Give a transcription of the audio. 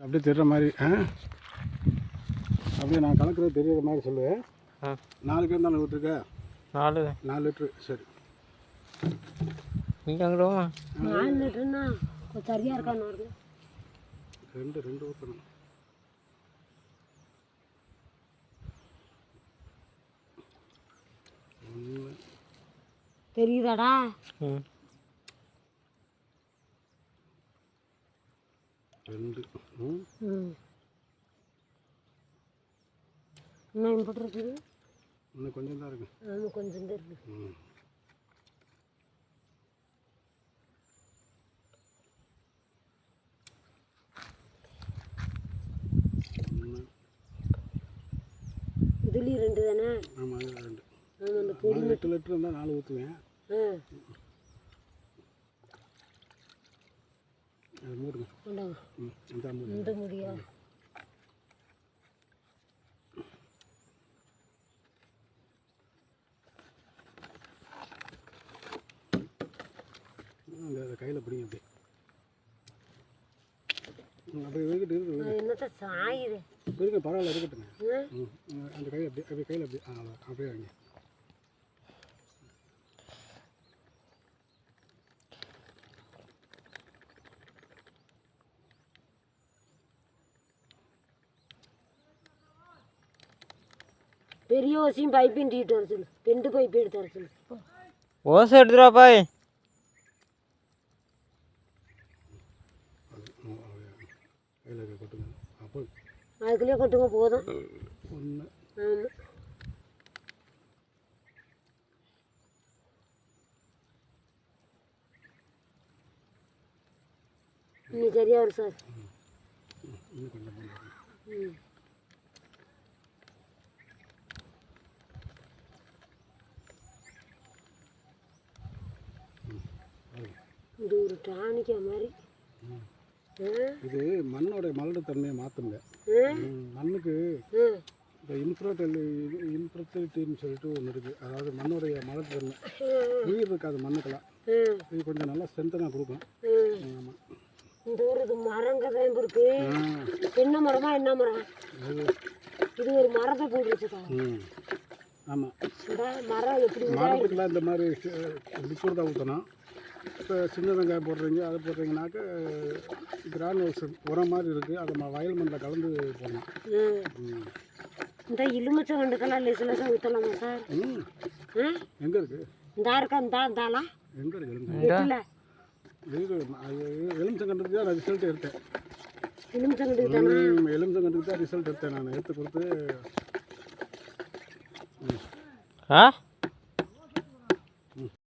அப்படியே தெரிகிற மாதிரி ஆ? அப்படியே நான் கலக்கிறது தெரியுற மாதிரி சொல்லு. ஆ. நாலு பேர் தானே விட்டுருக்க நாலு. நாலு லிட்ரு சரி. நீங்கள் நாலு லிட்டருன்னா சரியாக இருக்கான்னு ரெண்டு ரெண்டு ஊற்றணும் தெரியுதாடா? ம். ரெண்டு. இன்னும் இம்புட்டு இருக்குது இன்னும் கொஞ்சம் தான் இருக்கு. ஆமாம் கொஞ்சம் தான் ஒன்று. இதுலேயும் ரெண்டு தானே? ஆமாம் ரெண்டு. ஆமாம் அந்த பொடி எட்டு லிட்டர் இருந்தால் நாலு ஊற்றுவேன். ஆ. மூடுங்க இந்த மூடு இந்த முடியா கையில் பிடிங்க அப்படியே ம், அப்படியே இருக்கட்டும் சாயுது இருக்க பரவாயில்ல இருக்கட்டுங்க அந்த கையை அப்படியே அப்படியே கையில் அப்படியே. அப்படியே வைங்க பெரிய ஓசியும் பைப்பையும் டீட்டு வர சொல்லு. ரெண்டு பைப்பு எடுத்து வர சொல்லு. போ. ஓசை எடுத்துருவா பாய் இருக்க கொட்டுங்க அப்போ அதுக்குள்ளேயே கொட்டுங்க போதும். ஆமாம் இன்னும் சரியா வரும் சார். ம். இது ஒரு டானிக்கா மாதிரி. இது மண்ணோட மலடு தன்மையை மாற்றுங்க மண்ணுக்கு இந்த இன்ஃப்ரோட்டல் இன்ஃப்ரட்டிலிட்டின்னு சொல்லிட்டு ஒன்று இருக்குது அதாவது மண்ணுடைய மலடு தன்மை உயிர் இருக்காது மண்ணுக்கெல்லாம். இது கொஞ்சம் நல்லா ஸ்ட்ரென்த்தனாக கொடுக்கும் ஆமாம் இந்த ஒரு இது மரங்க தான் இருக்கு. என்ன மரமா என்ன மரம்? இது. ஒரு மரத்தை போட்டு வச்சுக்கா ம் ஆமாம் மரம் எப்படி மரத்துக்கெல்லாம் இந்த மாதிரி லிக்விட் தான் ஊற்றணும் இப்போ சின்ன வெங்காயம் போடுறீங்க அதை போடுறீங்கனாக்க கிரானுவல்ஸ் உரம் மாதிரி இருக்குது அதை ம- வயல் மண்ணில் கலந்து போடணும். இந்த எலுமிச்சை கண்டுக்கெல்லாம் லேசு லேசாக ஊற்றலாமா சார்? ம். எங்கே இருக்குது இந்த இருக்கா இந்த இந்தாளா எங்கே இருக்குது எலுமிச்சங்கண்டுக்கு தான் நான் ரிசல்ட் எடுத்தேன். எலுமிச்சை கண்டுக்கு தானே எலுமிச்சங்கண்டுக்கு தான் ரிசல்ட் எடுத்தேன் நான். எடுத்து கொடுத்து ஆ?